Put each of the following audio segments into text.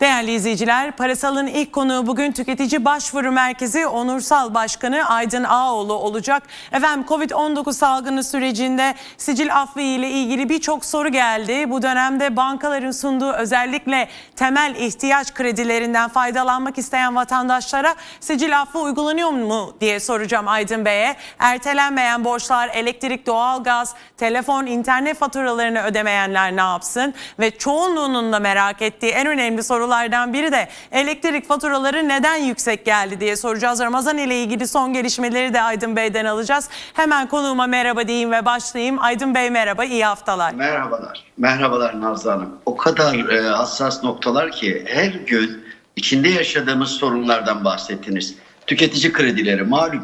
Değerli izleyiciler, Parasal'ın ilk konuğu bugün Tüketici Başvuru Merkezi Onursal Başkanı Aydın Ağoğlu olacak. Efendim Covid-19 salgını sürecinde sicil affı ile ilgili birçok soru geldi. Bu dönemde bankaların sunduğu özellikle temel ihtiyaç kredilerinden faydalanmak isteyen vatandaşlara sicil affı uygulanıyor mu diye soracağım Aydın Bey'e. Ertelenmeyen borçlar, elektrik, doğalgaz, telefon, internet faturalarını ödemeyenler ne yapsın? Ve çoğunluğunun da merak ettiği en önemli sorulardan biri de elektrik faturaları neden yüksek geldi diye soracağız. Ramazan ile ilgili son gelişmeleri de Aydın Bey'den alacağız. Hemen konuğuma merhaba diyeyim ve başlayayım. Aydın Bey merhaba, iyi haftalar. Merhabalar. Merhabalar Nazlı Hanım. O kadar e, hassas noktalar ki her gün içinde yaşadığımız sorunlardan bahsettiniz. Tüketici kredileri malum.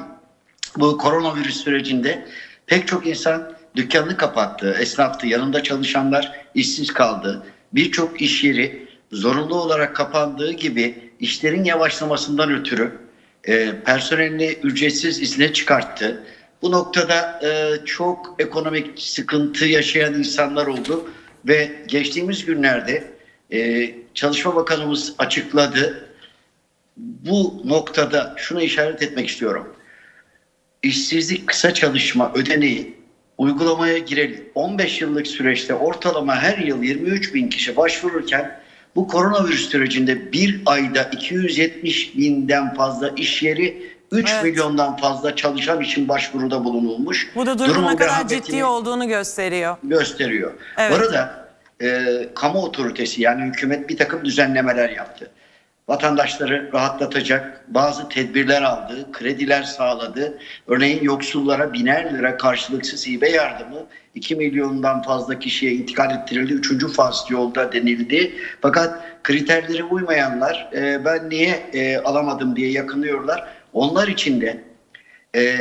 Bu koronavirüs sürecinde pek çok insan dükkanını kapattı, esnaftı, yanında çalışanlar işsiz kaldı. Birçok iş yeri zorunlu olarak kapandığı gibi işlerin yavaşlamasından ötürü e, personelini ücretsiz izne çıkarttı. Bu noktada e, çok ekonomik sıkıntı yaşayan insanlar oldu ve geçtiğimiz günlerde e, Çalışma Bakanımız açıkladı. Bu noktada şunu işaret etmek istiyorum. İşsizlik kısa çalışma ödeneği uygulamaya gireli 15 yıllık süreçte ortalama her yıl 23 bin kişi başvururken bu koronavirüs sürecinde bir ayda 270 binden fazla iş yeri 3 Evet. milyondan fazla çalışan için başvuruda bulunulmuş. Bu da durumun ne Durumun kadar ciddi olduğunu gösteriyor. gösteriyor. Evet. Bu arada e, kamu otoritesi yani hükümet bir takım düzenlemeler yaptı. Vatandaşları rahatlatacak bazı tedbirler aldı, krediler sağladı. Örneğin yoksullara biner lira karşılıksız hibe yardımı 2 milyondan fazla kişiye intikal ettirildi. Üçüncü faz yolda denildi. Fakat kriterlere uymayanlar e, ben niye e, alamadım diye yakınıyorlar. Onlar için de e,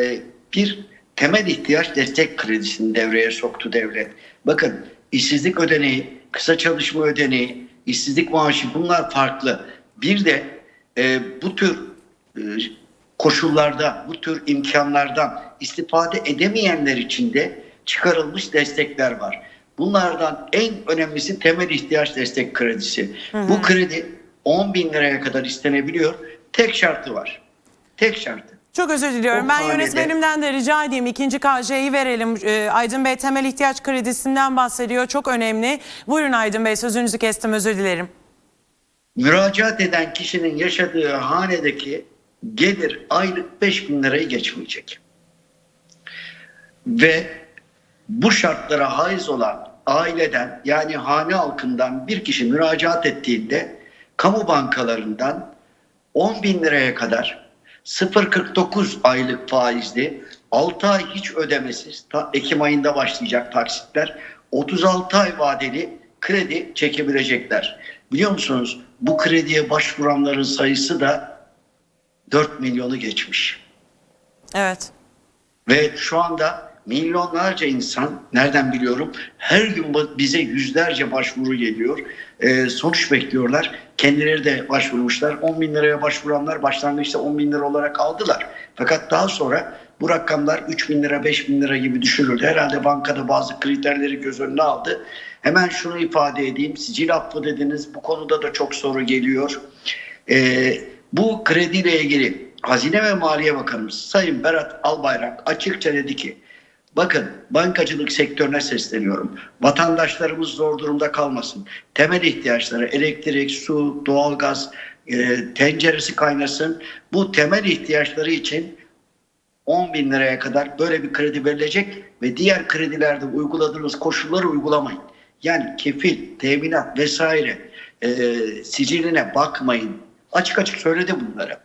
bir temel ihtiyaç destek kredisini devreye soktu devlet. Bakın işsizlik ödeneği, kısa çalışma ödeneği, işsizlik maaşı bunlar farklı. Bir de e, bu tür e, koşullarda, bu tür imkanlardan istifade edemeyenler için de çıkarılmış destekler var. Bunlardan en önemlisi temel ihtiyaç destek kredisi. Bu kredi 10 bin liraya kadar istenebiliyor. Tek şartı var. Tek şartı. Çok özür diliyorum. O Ben hanede- yönetmenimden de rica edeyim. ikinci KJ'yi verelim. Ee, Aydın Bey temel ihtiyaç kredisinden bahsediyor. Çok önemli. Buyurun Aydın Bey sözünüzü kestim özür dilerim. Müracaat eden kişinin yaşadığı hanedeki gelir aylık 5 bin lirayı geçmeyecek. Ve bu şartlara haiz olan aileden yani hane halkından bir kişi müracaat ettiğinde kamu bankalarından 10 bin liraya kadar 0.49 aylık faizli 6 ay hiç ödemesiz ta Ekim ayında başlayacak taksitler 36 ay vadeli kredi çekebilecekler. Biliyor musunuz bu krediye başvuranların sayısı da 4 milyonu geçmiş. Evet. Ve şu anda milyonlarca insan nereden biliyorum her gün bize yüzlerce başvuru geliyor. Ee, sonuç bekliyorlar. Kendileri de başvurmuşlar. 10 bin liraya başvuranlar başlangıçta 10 bin lira olarak aldılar. Fakat daha sonra bu rakamlar 3 bin lira 5 bin lira gibi düşürüldü. Herhalde bankada bazı kriterleri göz önüne aldı. Hemen şunu ifade edeyim. Sicil affı dediniz. Bu konuda da çok soru geliyor. Ee, bu krediyle ilgili Hazine ve Maliye Bakanımız Sayın Berat Albayrak açıkça dedi ki bakın bankacılık sektörüne sesleniyorum. Vatandaşlarımız zor durumda kalmasın. Temel ihtiyaçları elektrik, su, doğalgaz, e, tenceresi kaynasın. Bu temel ihtiyaçları için 10 bin liraya kadar böyle bir kredi verilecek ve diğer kredilerde uyguladığınız koşulları uygulamayın. Yani kefil, teminat vesaire e, siciline bakmayın. Açık açık söyledi bunları.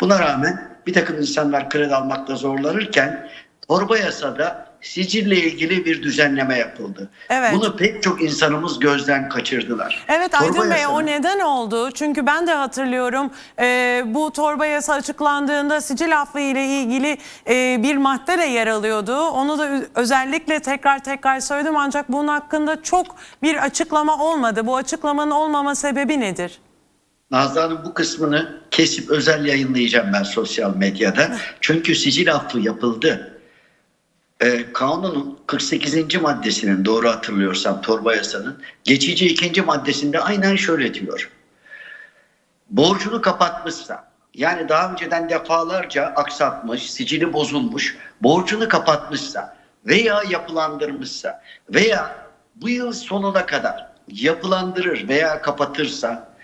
Buna rağmen bir takım insanlar kredi almakta zorlanırken torba yasada sicille ilgili bir düzenleme yapıldı. Evet. Bunu pek çok insanımız gözden kaçırdılar. Evet Torba Aydın Bey o neden oldu? Çünkü ben de hatırlıyorum e, bu torba yasa açıklandığında sicil affı ile ilgili e, bir madde de yer alıyordu. Onu da özellikle tekrar tekrar söyledim ancak bunun hakkında çok bir açıklama olmadı. Bu açıklamanın olmama sebebi nedir? Nazlı Hanım bu kısmını kesip özel yayınlayacağım ben sosyal medyada. Çünkü sicil affı yapıldı. Ee, kanunun 48. maddesinin doğru hatırlıyorsam torba yasanın geçici ikinci maddesinde aynen şöyle diyor. borcunu kapatmışsa yani daha önceden defalarca aksatmış, sicili bozulmuş, borcunu kapatmışsa veya yapılandırmışsa veya bu yıl sonuna kadar yapılandırır veya kapatırsa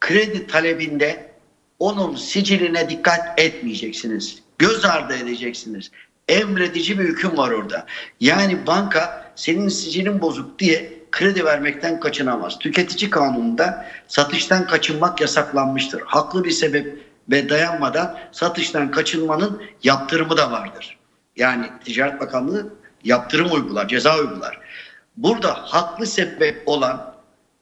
kredi talebinde onun siciline dikkat etmeyeceksiniz. Göz ardı edeceksiniz. Emredici bir hüküm var orada. Yani banka senin sicilin bozuk diye kredi vermekten kaçınamaz. Tüketici kanununda satıştan kaçınmak yasaklanmıştır. Haklı bir sebep ve dayanmadan satıştan kaçınmanın yaptırımı da vardır. Yani Ticaret Bakanlığı yaptırım uygular, ceza uygular. Burada haklı sebep olan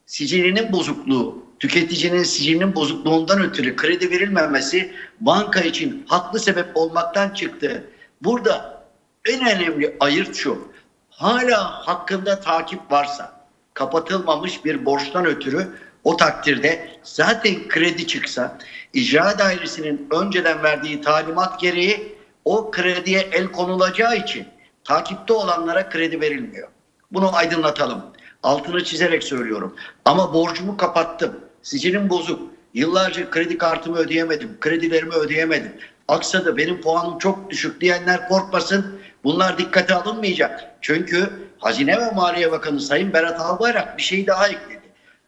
sicilinin bozukluğu, tüketicinin sicilinin bozukluğundan ötürü kredi verilmemesi banka için haklı sebep olmaktan çıktı. Burada en önemli ayırt şu. Hala hakkında takip varsa, kapatılmamış bir borçtan ötürü o takdirde zaten kredi çıksa icra dairesinin önceden verdiği talimat gereği o krediye el konulacağı için takipte olanlara kredi verilmiyor. Bunu aydınlatalım. Altını çizerek söylüyorum. Ama borcumu kapattım. Sicilim bozuk. Yıllarca kredi kartımı ödeyemedim. Kredilerimi ödeyemedim. Aksadı benim puanım çok düşük diyenler korkmasın. Bunlar dikkate alınmayacak. Çünkü Hazine ve Maliye Bakanı Sayın Berat Albayrak bir şey daha ekledi.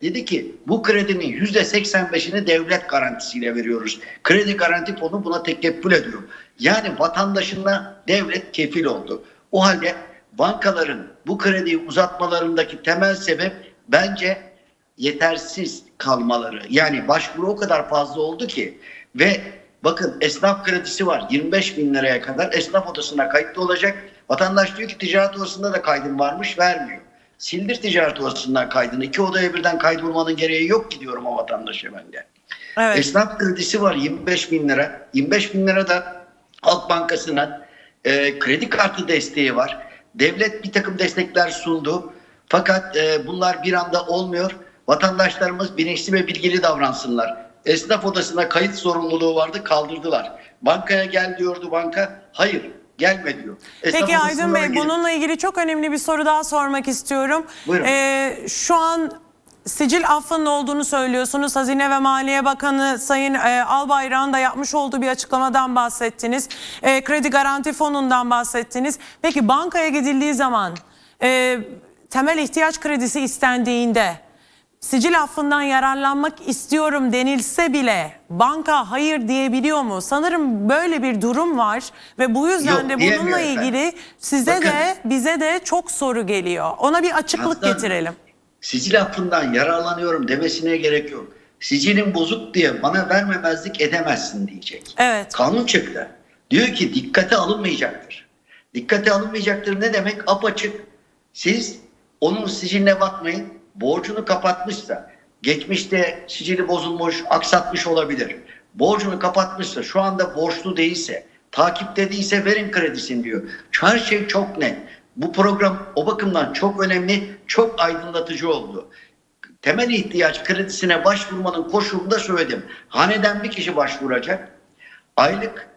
Dedi ki bu kredinin yüzde 85'ini devlet garantisiyle veriyoruz. Kredi garanti fonu buna tekebbül ediyor. Yani vatandaşına devlet kefil oldu. O halde bankaların bu krediyi uzatmalarındaki temel sebep bence yetersiz kalmaları. Yani başvuru o kadar fazla oldu ki ve bakın esnaf kredisi var 25 bin liraya kadar esnaf odasına kayıtlı olacak. Vatandaş diyor ki ticaret odasında da kaydım varmış vermiyor. Sildir ticaret odasından kaydını. iki odaya birden kaydolmanın gereği yok ki diyorum o vatandaşa ben de. Evet. Esnaf kredisi var 25 bin lira. 25 bin lira da Halk Bankası'nın e, kredi kartı desteği var. Devlet bir takım destekler sundu. Fakat e, bunlar bir anda olmuyor. Vatandaşlarımız bilinçli ve bilgili davransınlar. Esnaf odasına kayıt sorumluluğu vardı kaldırdılar. Bankaya gel diyordu banka. Hayır gelme diyor. Esnaf Peki Aydın Bey gidip- bununla ilgili çok önemli bir soru daha sormak istiyorum. Buyurun. Ee, şu an sicil affının olduğunu söylüyorsunuz. Hazine ve Maliye Bakanı Sayın e, Albayrak'ın da yapmış olduğu bir açıklamadan bahsettiniz. E, kredi garanti fonundan bahsettiniz. Peki bankaya gidildiği zaman e, temel ihtiyaç kredisi istendiğinde sicil affından yararlanmak istiyorum denilse bile banka hayır diyebiliyor mu? Sanırım böyle bir durum var ve bu yüzden Yok, de bununla efendim. ilgili size Bakın. de bize de çok soru geliyor. Ona bir açıklık getirelim. Sicil affından yararlanıyorum demesine gerek yok. Sicilin bozuk diye bana vermemezlik edemezsin diyecek. Evet. Kanun çıktı. Diyor ki dikkate alınmayacaktır. Dikkate alınmayacaktır ne demek? Apaçık. Siz onun siciline bakmayın. Borcunu kapatmışsa, geçmişte sicili bozulmuş, aksatmış olabilir. Borcunu kapatmışsa, şu anda borçlu değilse, takipte değilse verin kredisini diyor. Her şey çok net. Bu program o bakımdan çok önemli, çok aydınlatıcı oldu temel ihtiyaç kredisine başvurmanın koşulunu da söyledim. Haneden bir kişi başvuracak. Aylık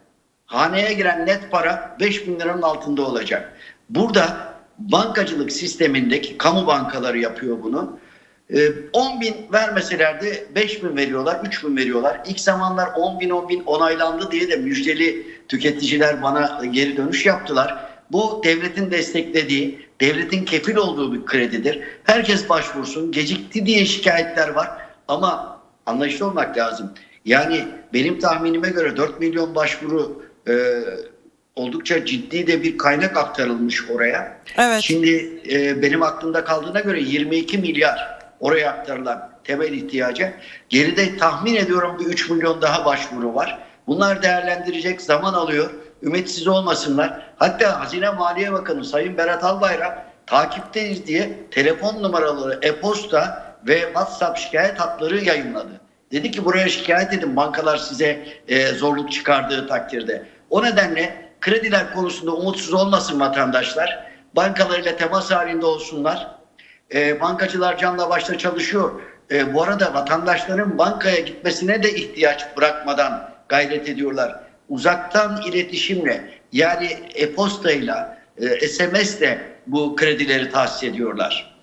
haneye giren net para 5 bin liranın altında olacak. Burada bankacılık sistemindeki kamu bankaları yapıyor bunu. Ee, 10 bin vermeselerdi 5 bin veriyorlar, 3 bin veriyorlar. İlk zamanlar 10 bin 10 bin onaylandı diye de müjdeli tüketiciler bana geri dönüş yaptılar. Bu devletin desteklediği, devletin kefil olduğu bir kredidir. Herkes başvursun. Gecikti diye şikayetler var ama anlayışlı olmak lazım. Yani benim tahminime göre 4 milyon başvuru e, oldukça ciddi de bir kaynak aktarılmış oraya. Evet. Şimdi e, benim aklımda kaldığına göre 22 milyar oraya aktarılan temel ihtiyaca. Geride tahmin ediyorum bir 3 milyon daha başvuru var. Bunlar değerlendirecek zaman alıyor. Ümitsiz olmasınlar. Hatta Hazine Maliye Bakanı Sayın Berat Albayrak takipteyiz diye telefon numaraları, e-posta ve WhatsApp şikayet hatları yayınladı. Dedi ki buraya şikayet edin bankalar size e, zorluk çıkardığı takdirde. O nedenle krediler konusunda umutsuz olmasın vatandaşlar. Bankalarıyla temas halinde olsunlar. E, bankacılar canla başla çalışıyor. E, bu arada vatandaşların bankaya gitmesine de ihtiyaç bırakmadan gayret ediyorlar. Uzaktan iletişimle yani e-postayla, e, SMS'le bu kredileri tahsis ediyorlar.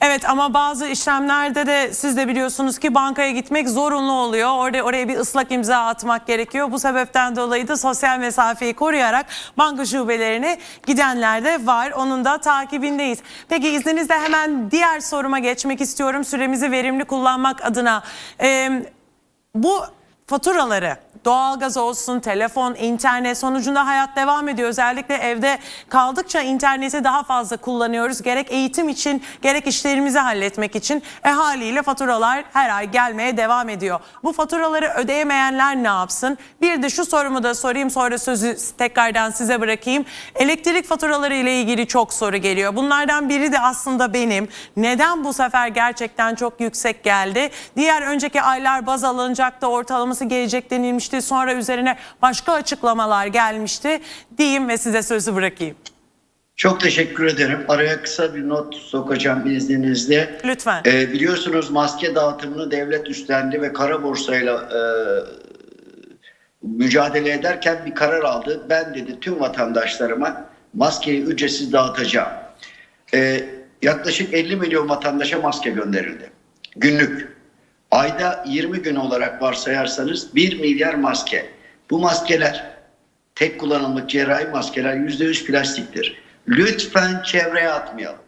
Evet ama bazı işlemlerde de siz de biliyorsunuz ki bankaya gitmek zorunlu oluyor. Orada oraya bir ıslak imza atmak gerekiyor. Bu sebepten dolayı da sosyal mesafeyi koruyarak banka şubelerine gidenler de var. Onun da takibindeyiz. Peki izninizle hemen diğer soruma geçmek istiyorum. Süremizi verimli kullanmak adına. Ee, bu faturaları doğalgaz olsun, telefon, internet sonucunda hayat devam ediyor. Özellikle evde kaldıkça interneti daha fazla kullanıyoruz. Gerek eğitim için gerek işlerimizi halletmek için. E haliyle faturalar her ay gelmeye devam ediyor. Bu faturaları ödeyemeyenler ne yapsın? Bir de şu sorumu da sorayım sonra sözü tekrardan size bırakayım. Elektrik faturaları ile ilgili çok soru geliyor. Bunlardan biri de aslında benim. Neden bu sefer gerçekten çok yüksek geldi? Diğer önceki aylar baz alınacaktı, ortalaması gelecek denilmişti. Sonra üzerine başka açıklamalar gelmişti. Diyeyim ve size sözü bırakayım. Çok teşekkür ederim. Araya kısa bir not sokacağım izninizle. Lütfen. Ee, biliyorsunuz maske dağıtımını devlet üstlendi ve kara borsayla e, mücadele ederken bir karar aldı. Ben dedi tüm vatandaşlarıma maskeyi ücretsiz dağıtacağım. Ee, yaklaşık 50 milyon vatandaşa maske gönderildi. Günlük. Ayda 20 gün olarak varsayarsanız 1 milyar maske. Bu maskeler tek kullanımlık cerrahi maskeler %100 plastiktir. Lütfen çevreye atmayalım.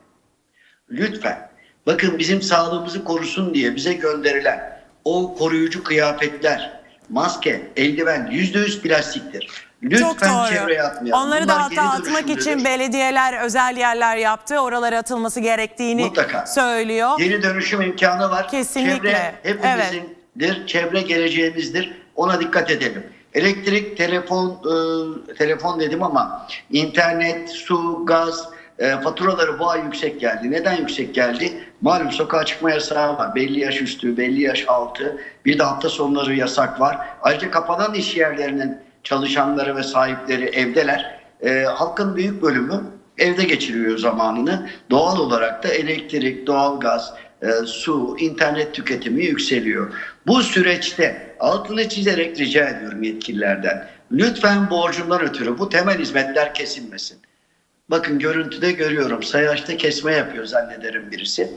Lütfen. Bakın bizim sağlığımızı korusun diye bize gönderilen o koruyucu kıyafetler, maske, eldiven %100 plastiktir. Lütfen Çok doğru. çevreye atmayalım. Onları Bunlar da geri hatta atmak için dönüşümlüdür. belediyeler özel yerler yaptı. Oralara atılması gerektiğini Mutlaka. söylüyor. Geri dönüşüm imkanı var. Kesinlikle. Çevre hepimizindir. Çevre geleceğimizdir. Ona dikkat edelim. Elektrik, telefon, e, telefon dedim ama internet, su, gaz e, faturaları bu ay yüksek geldi. Neden yüksek geldi? Malum sokağa çıkma yasağı var. Belli yaş üstü, belli yaş altı. Bir de hafta sonları yasak var. Ayrıca kapanan iş yerlerinin çalışanları ve sahipleri evdeler. E, halkın büyük bölümü evde geçiriyor zamanını. Doğal olarak da elektrik, doğalgaz, e, su, internet tüketimi yükseliyor. Bu süreçte altını çizerek rica ediyorum yetkililerden. Lütfen borcundan ötürü bu temel hizmetler kesilmesin. Bakın görüntüde görüyorum. Sayaçta kesme yapıyor zannederim birisi.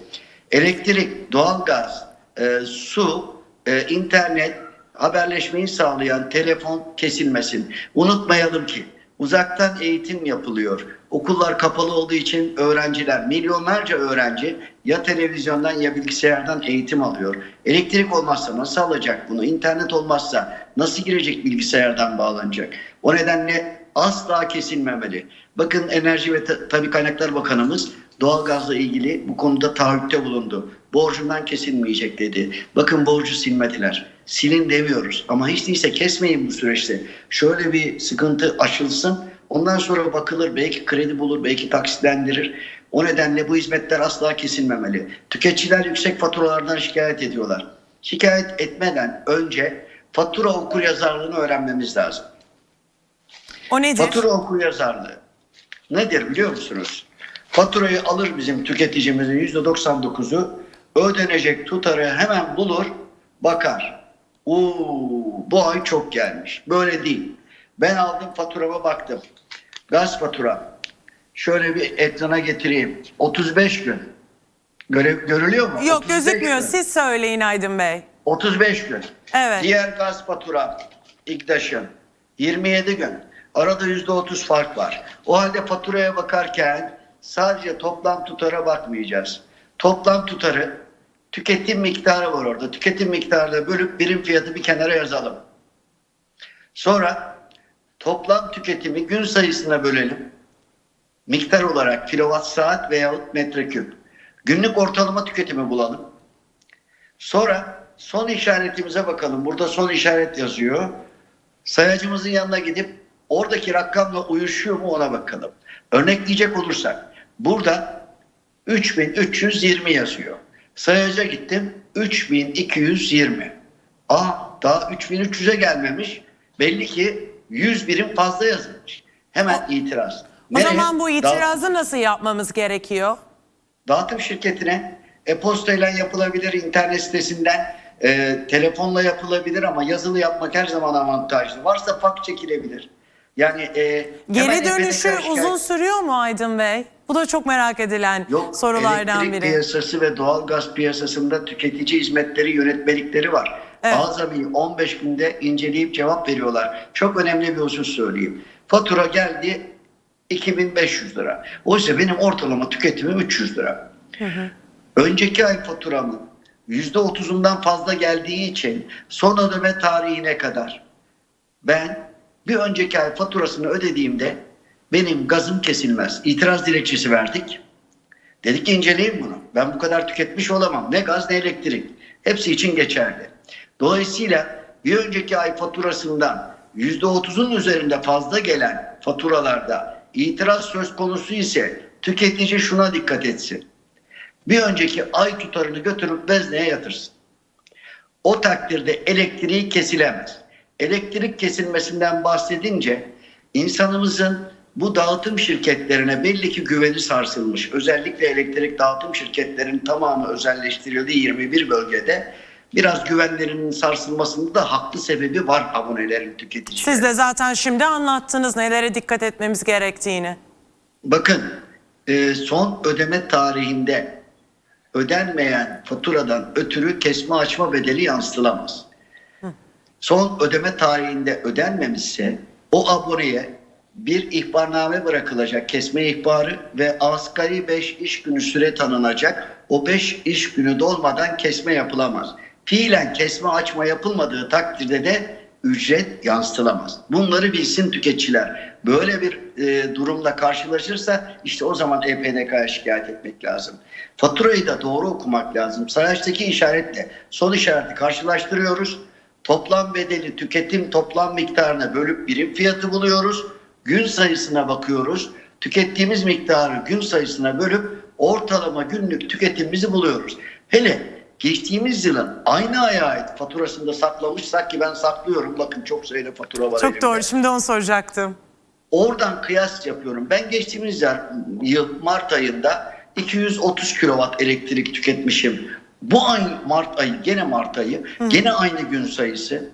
Elektrik, doğalgaz, e, su, e, internet, haberleşmeyi sağlayan telefon kesilmesin. Unutmayalım ki uzaktan eğitim yapılıyor. Okullar kapalı olduğu için öğrenciler, milyonlarca öğrenci ya televizyondan ya bilgisayardan eğitim alıyor. Elektrik olmazsa nasıl alacak bunu? İnternet olmazsa nasıl girecek bilgisayardan bağlanacak? O nedenle asla kesilmemeli. Bakın Enerji ve Ta- Tabii Kaynaklar Bakanımız doğalgazla ilgili bu konuda taahhütte bulundu. Borcundan kesilmeyecek dedi. Bakın borcu silmediler. Silin demiyoruz ama hiç değilse kesmeyin bu süreçte. Şöyle bir sıkıntı aşılsın. Ondan sonra bakılır belki kredi bulur, belki taksitlendirir. O nedenle bu hizmetler asla kesilmemeli. Tüketiciler yüksek faturalardan şikayet ediyorlar. Şikayet etmeden önce fatura okur yazarlığını öğrenmemiz lazım. O nedir? Fatura okur yazarlığı nedir biliyor musunuz? Faturayı alır bizim tüketicimizin yüzde 99'u ödenecek tutarı hemen bulur bakar. Oo, bu ay çok gelmiş. Böyle değil. Ben aldım faturama baktım. Gaz fatura. Şöyle bir ekrana getireyim. 35 gün. Göre, görülüyor mu? Yok 35 gözükmüyor. gün. Siz söyleyin Aydın Bey. 35 gün. Evet. Diğer gaz fatura İGDAŞ'ın 27 gün. Arada %30 fark var. O halde faturaya bakarken sadece toplam tutara bakmayacağız. Toplam tutarı tüketim miktarı var orada. Tüketim miktarını bölüp birim fiyatı bir kenara yazalım. Sonra toplam tüketimi gün sayısına bölelim. Miktar olarak kilowatt saat veyahut metreküp. Günlük ortalama tüketimi bulalım. Sonra son işaretimize bakalım. Burada son işaret yazıyor. Sayacımızın yanına gidip oradaki rakamla uyuşuyor mu ona bakalım. Örnekleyecek olursak burada 3320 yazıyor. Sayaca gittim 3220. Aa daha 3300'e gelmemiş. Belli ki 100 birim fazla yazılmış. Hemen itiraz. O Nereye? zaman bu itirazı nasıl yapmamız gerekiyor? dağıtım şirketine e-postayla yapılabilir, internet sitesinden e, telefonla yapılabilir ama yazılı yapmak her zaman avantajlı. Varsa fax çekilebilir. Yani e, Geri dönüşü uzun sürüyor mu Aydın Bey? Bu da çok merak edilen Yok, sorulardan elektrik biri. piyasası ve doğalgaz piyasasında tüketici hizmetleri yönetmelikleri var. Evet. Azami 15 günde inceleyip cevap veriyorlar. Çok önemli bir husus söyleyeyim. Fatura geldi 2500 lira. Oysa benim ortalama tüketimim 300 lira. Önceki ay faturamın %30'undan fazla geldiği için son ödeme tarihine kadar ben bir önceki ay faturasını ödediğimde benim gazım kesilmez. İtiraz dilekçesi verdik. Dedik ki inceleyin bunu. Ben bu kadar tüketmiş olamam. Ne gaz ne elektrik. Hepsi için geçerli. Dolayısıyla bir önceki ay faturasından %30'un üzerinde fazla gelen faturalarda itiraz söz konusu ise tüketici şuna dikkat etsin. Bir önceki ay tutarını götürüp vezneye yatırsın. O takdirde elektriği kesilemez. Elektrik kesilmesinden bahsedince insanımızın bu dağıtım şirketlerine belli ki güveni sarsılmış. Özellikle elektrik dağıtım şirketlerinin tamamı özelleştirildi 21 bölgede. Biraz güvenlerinin sarsılmasında da haklı sebebi var abonelerin tüketicilerin. Siz de zaten şimdi anlattınız nelere dikkat etmemiz gerektiğini. Bakın e, son ödeme tarihinde ödenmeyen faturadan ötürü kesme açma bedeli yansıtılamaz. Son ödeme tarihinde ödenmemişse o aboneye bir ihbarname bırakılacak kesme ihbarı ve asgari 5 iş günü süre tanınacak. O 5 iş günü dolmadan kesme yapılamaz. Fiilen kesme açma yapılmadığı takdirde de ücret yansıtılamaz. Bunları bilsin tüketiciler. Böyle bir e, durumla karşılaşırsa işte o zaman E EPDK'ya şikayet etmek lazım. Faturayı da doğru okumak lazım. Sayaçtaki işaretle son işareti karşılaştırıyoruz. Toplam bedeli tüketim toplam miktarına bölüp birim fiyatı buluyoruz. Gün sayısına bakıyoruz. Tükettiğimiz miktarı gün sayısına bölüp ortalama günlük tüketimimizi buluyoruz. Hele geçtiğimiz yılın aynı aya ait faturasında saklamışsak ki ben saklıyorum. Bakın çok sayıda fatura var Çok elimde. doğru. Şimdi onu soracaktım. Oradan kıyas yapıyorum. Ben geçtiğimiz yıl Mart ayında 230 kilowatt elektrik tüketmişim. Bu ay Mart ayı gene Mart ayı gene aynı gün sayısı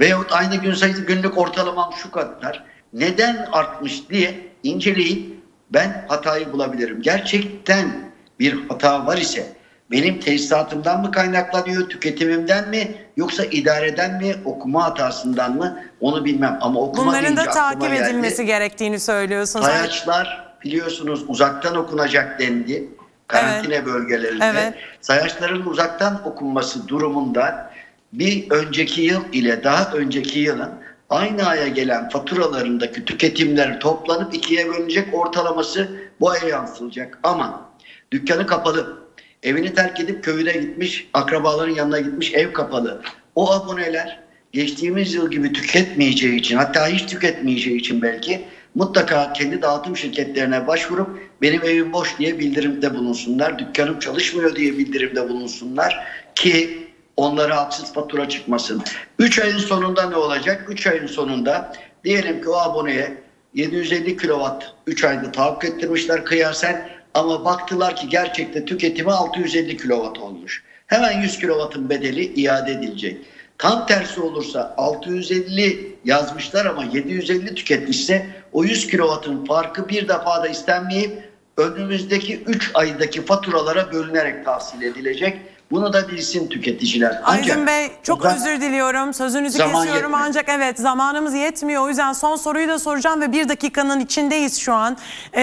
veyahut aynı gün sayısı günlük ortalamam şu kadar. Neden artmış diye inceleyip ben hatayı bulabilirim. Gerçekten bir hata var ise benim tesisatımdan mı kaynaklanıyor, tüketimimden mi yoksa idareden mi, okuma hatasından mı onu bilmem. Ama okuma Bunların da takip geldi. edilmesi gerektiğini söylüyorsunuz. Sayaçlar biliyorsunuz uzaktan okunacak dendi. Karantina bölgelerinde. Evet. Sayaçların uzaktan okunması durumunda bir önceki yıl ile daha önceki yılın aynı aya gelen faturalarındaki tüketimler toplanıp ikiye bölünecek ortalaması bu aya yansılacak. Ama dükkanı kapalı, evini terk edip köyüne gitmiş, akrabaların yanına gitmiş, ev kapalı. O aboneler geçtiğimiz yıl gibi tüketmeyeceği için hatta hiç tüketmeyeceği için belki mutlaka kendi dağıtım şirketlerine başvurup benim evim boş diye bildirimde bulunsunlar. Dükkanım çalışmıyor diye bildirimde bulunsunlar ki onlara haksız fatura çıkmasın. 3 ayın sonunda ne olacak? 3 ayın sonunda diyelim ki o aboneye 750 kilowatt 3 ayda tahakkuk ettirmişler kıyasen ama baktılar ki gerçekte tüketimi 650 kilowatt olmuş. Hemen 100 kilowattın bedeli iade edilecek. Tam tersi olursa 650 yazmışlar ama 750 tüketmişse o 100 kilowattın farkı bir defa da istenmeyip önümüzdeki 3 aydaki faturalara bölünerek tahsil edilecek. Bunu da bilsin tüketiciler. Ancak Aydın Bey çok buradan- özür diliyorum. Sözünüzü kesiyorum yetmiyor. ancak evet zamanımız yetmiyor. O yüzden son soruyu da soracağım ve bir dakikanın içindeyiz şu an. Ee,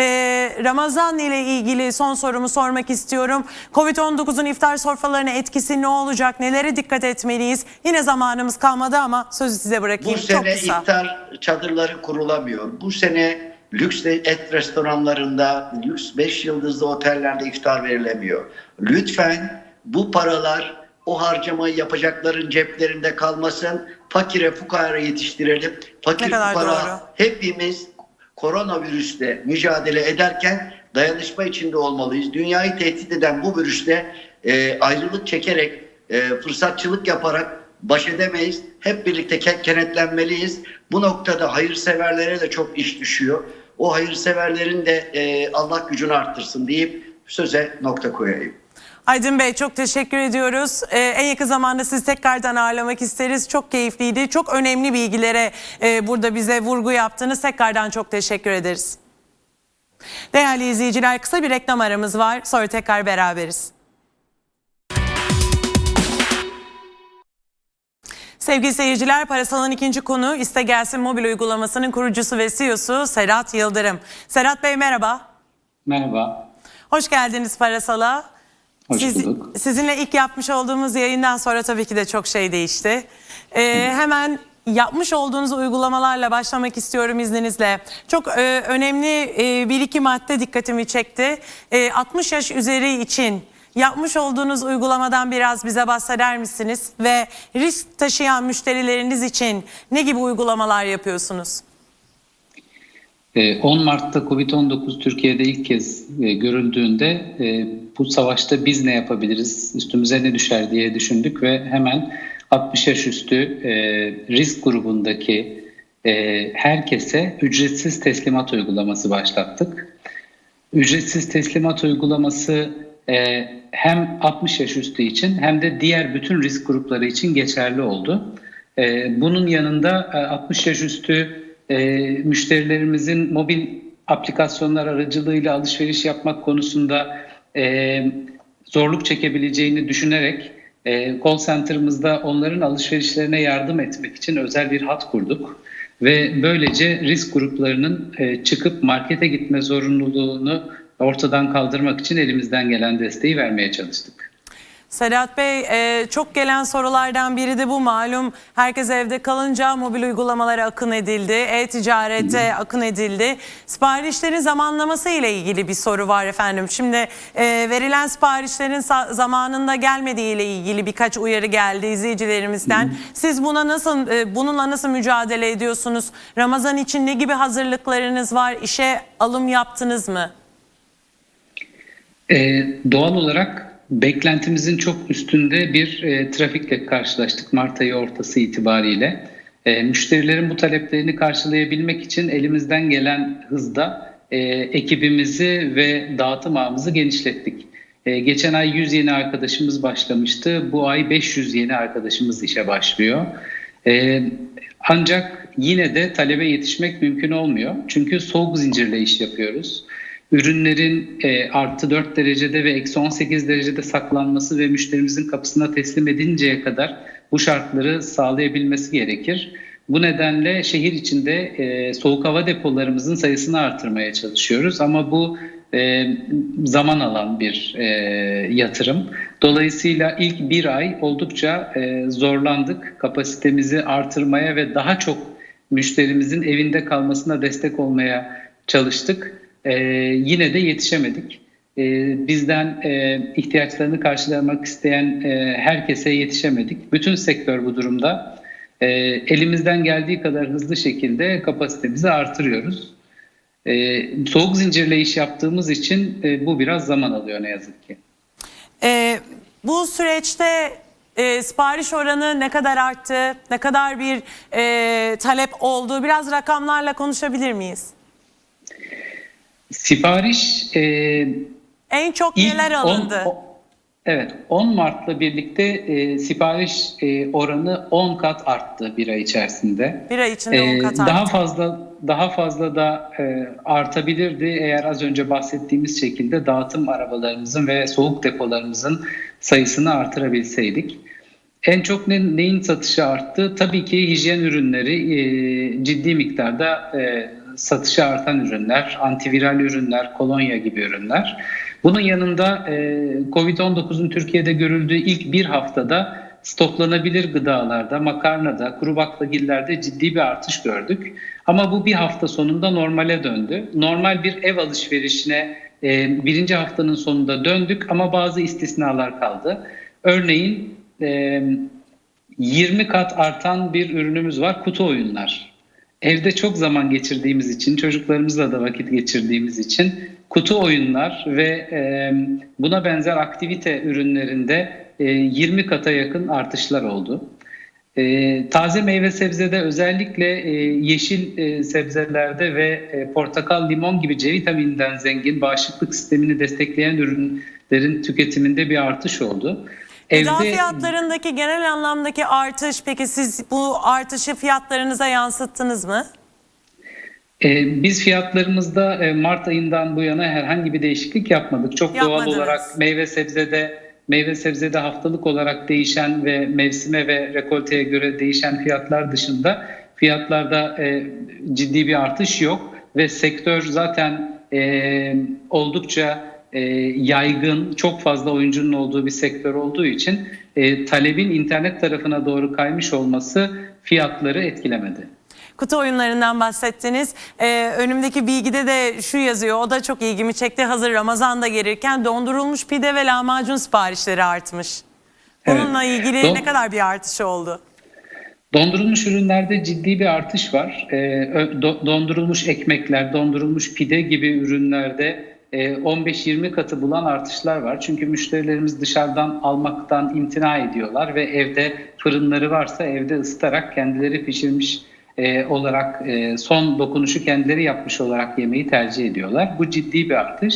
Ramazan ile ilgili son sorumu sormak istiyorum. Covid-19'un iftar sofralarına etkisi ne olacak? Nelere dikkat etmeliyiz? Yine zamanımız kalmadı ama sözü size bırakayım. Bu çok sene kısa. iftar çadırları kurulamıyor. Bu sene lüks et restoranlarında, lüks 5 yıldızlı otellerde iftar verilemiyor. Lütfen bu paralar o harcamayı yapacakların ceplerinde kalmasın. Fakire fukara yetiştirelim. Fakir Ne kadar fukara doğru. hepimiz koronavirüsle mücadele ederken dayanışma içinde olmalıyız. Dünyayı tehdit eden bu virüste e, ayrılık çekerek, e, fırsatçılık yaparak baş edemeyiz. Hep birlikte ke- kenetlenmeliyiz. Bu noktada hayırseverlere de çok iş düşüyor. O hayırseverlerin de e, Allah gücünü arttırsın deyip söze nokta koyayım. Aydın Bey çok teşekkür ediyoruz. Ee, en yakın zamanda sizi tekrardan ağırlamak isteriz. Çok keyifliydi. Çok önemli bilgilere e, burada bize vurgu yaptınız. Tekrardan çok teşekkür ederiz. Değerli izleyiciler kısa bir reklam aramız var. Sonra tekrar beraberiz. Sevgili seyirciler, Parasal'ın ikinci konu İste Gelsin mobil uygulamasının kurucusu ve CEO'su Serhat Yıldırım. Serhat Bey merhaba. Merhaba. Hoş geldiniz Parasal'a. Hoş Siz- bulduk. Sizinle ilk yapmış olduğumuz yayından sonra tabii ki de çok şey değişti. Ee, hemen yapmış olduğunuz uygulamalarla başlamak istiyorum izninizle. Çok e, önemli e, bir iki madde dikkatimi çekti. E, 60 yaş üzeri için yapmış olduğunuz uygulamadan biraz bize bahseder misiniz? Ve risk taşıyan müşterileriniz için ne gibi uygulamalar yapıyorsunuz? Ee, 10 Mart'ta Covid-19 Türkiye'de ilk kez e, görüldüğünde e, bu savaşta biz ne yapabiliriz, üstümüze ne düşer diye düşündük ve hemen 60 yaş üstü e, risk grubundaki herkese ücretsiz teslimat uygulaması başlattık. Ücretsiz teslimat uygulaması hem 60 yaş üstü için hem de diğer bütün risk grupları için geçerli oldu. Bunun yanında e, 60 yaş üstü e, müşterilerimizin mobil aplikasyonlar aracılığıyla alışveriş yapmak konusunda e, zorluk çekebileceğini düşünerek e, call center'ımızda onların alışverişlerine yardım etmek için özel bir hat kurduk. Ve böylece risk gruplarının e, çıkıp markete gitme zorunluluğunu ortadan kaldırmak için elimizden gelen desteği vermeye çalıştık. Serhat Bey e, çok gelen sorulardan biri de bu malum herkes evde kalınca mobil uygulamalara akın edildi, e-ticarete akın edildi. Siparişlerin zamanlaması ile ilgili bir soru var efendim. Şimdi e, verilen siparişlerin zamanında gelmediği ile ilgili birkaç uyarı geldi izleyicilerimizden. Siz buna nasıl e, bununla nasıl mücadele ediyorsunuz? Ramazan için ne gibi hazırlıklarınız var? İşe alım yaptınız mı? Ee, doğal olarak beklentimizin çok üstünde bir e, trafikle karşılaştık Mart ayı ortası itibariyle. E, müşterilerin bu taleplerini karşılayabilmek için elimizden gelen hızda e, ekibimizi ve dağıtım ağımızı genişlettik. E, geçen ay 100 yeni arkadaşımız başlamıştı. Bu ay 500 yeni arkadaşımız işe başlıyor. E, ancak yine de talebe yetişmek mümkün olmuyor. Çünkü soğuk zincirle iş yapıyoruz ürünlerin e, artı 4 derecede ve eksi 18 derecede saklanması ve müşterimizin kapısına teslim edinceye kadar bu şartları sağlayabilmesi gerekir. Bu nedenle şehir içinde e, soğuk hava depolarımızın sayısını artırmaya çalışıyoruz ama bu e, zaman alan bir e, yatırım. Dolayısıyla ilk bir ay oldukça e, zorlandık kapasitemizi artırmaya ve daha çok müşterimizin evinde kalmasına destek olmaya çalıştık. Ee, yine de yetişemedik. Ee, bizden e, ihtiyaçlarını karşılamak isteyen e, herkese yetişemedik. Bütün sektör bu durumda. E, elimizden geldiği kadar hızlı şekilde kapasitemizi artırıyoruz. E, soğuk zincirle iş yaptığımız için e, bu biraz zaman alıyor ne yazık ki. Ee, bu süreçte e, sipariş oranı ne kadar arttı? Ne kadar bir e, talep oldu? Biraz rakamlarla konuşabilir miyiz? Sipariş e, En çok İlk neler on- alındı? o- evet 10 Mart'la birlikte e, sipariş e, oranı 10 kat arttı bir ay içerisinde. bir ay içinde 10 Ee, kat daha arttı. fazla daha fazla da e, artabilirdi eğer az önce bahsettiğimiz şekilde dağıtım arabalarımızın ve soğuk depolarımızın sayısını artırabilseydik. En çok ne, neyin satışı arttı? Tabii ki hijyen ürünleri e, ciddi miktarda e, satışı artan ürünler, antiviral ürünler, kolonya gibi ürünler. Bunun yanında e, Covid-19'un Türkiye'de görüldüğü ilk bir haftada stoklanabilir gıdalarda, makarnada, kuru baklagillerde ciddi bir artış gördük. Ama bu bir hafta sonunda normale döndü. Normal bir ev alışverişine e, birinci haftanın sonunda döndük ama bazı istisnalar kaldı. Örneğin e, 20 kat artan bir ürünümüz var kutu oyunlar. Evde çok zaman geçirdiğimiz için, çocuklarımızla da vakit geçirdiğimiz için kutu oyunlar ve e, buna benzer aktivite ürünlerinde e, 20 kata yakın artışlar oldu. E, taze meyve sebzede özellikle e, yeşil e, sebzelerde ve e, portakal, limon gibi C vitamininden zengin bağışıklık sistemini destekleyen ürün ürünlerin tüketiminde bir artış oldu. Gıda fiyatlarındaki genel anlamdaki artış peki siz bu artışı fiyatlarınıza yansıttınız mı? Ee, Biz fiyatlarımızda e, Mart ayından bu yana herhangi bir değişiklik yapmadık. Çok doğal Yapmadınız. olarak meyve sebzede meyve sebzede haftalık olarak değişen ve mevsime ve rekolteye göre değişen fiyatlar dışında fiyatlarda e, ciddi bir artış yok ve sektör zaten e, oldukça e, yaygın, çok fazla oyuncunun olduğu bir sektör olduğu için e, talebin internet tarafına doğru kaymış olması fiyatları etkilemedi. Kutu oyunlarından bahsettiniz. Ee, önümdeki bilgide de şu yazıyor. O da çok ilgimi çekti. Hazır Ramazan'da gelirken dondurulmuş pide ve lahmacun siparişleri artmış. Bununla ilgili Don- ne kadar bir artış oldu? Dondurulmuş ürünlerde ciddi bir artış var. Ö- do- dondurulmuş ekmekler, dondurulmuş pide gibi ürünlerde e, 15-20 katı bulan artışlar var. Çünkü müşterilerimiz dışarıdan almaktan imtina ediyorlar ve evde fırınları varsa evde ısıtarak kendileri pişirmiş e, olarak e, son dokunuşu kendileri yapmış olarak yemeği tercih ediyorlar. Bu ciddi bir artış.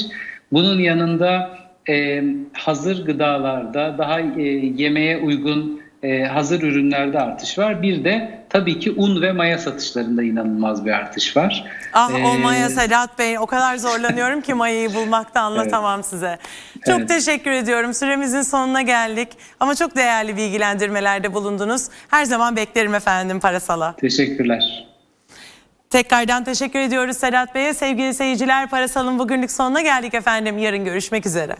Bunun yanında e, hazır gıdalarda daha e, yemeğe uygun e, hazır ürünlerde artış var. Bir de tabii ki un ve maya satışlarında inanılmaz bir artış var. Ah o Ee, maya Sedat Bey o kadar zorlanıyorum ki mayayı bulmakta anlatamam size. Çok Evet. teşekkür ediyorum. Süremizin sonuna geldik. Ama çok değerli bilgilendirmelerde bulundunuz. Her zaman beklerim efendim Parasal'a. Teşekkürler. Tekrardan teşekkür ediyoruz Sedat Bey'e. Sevgili seyirciler Parasal'ın bugünlük sonuna geldik efendim. Yarın görüşmek üzere.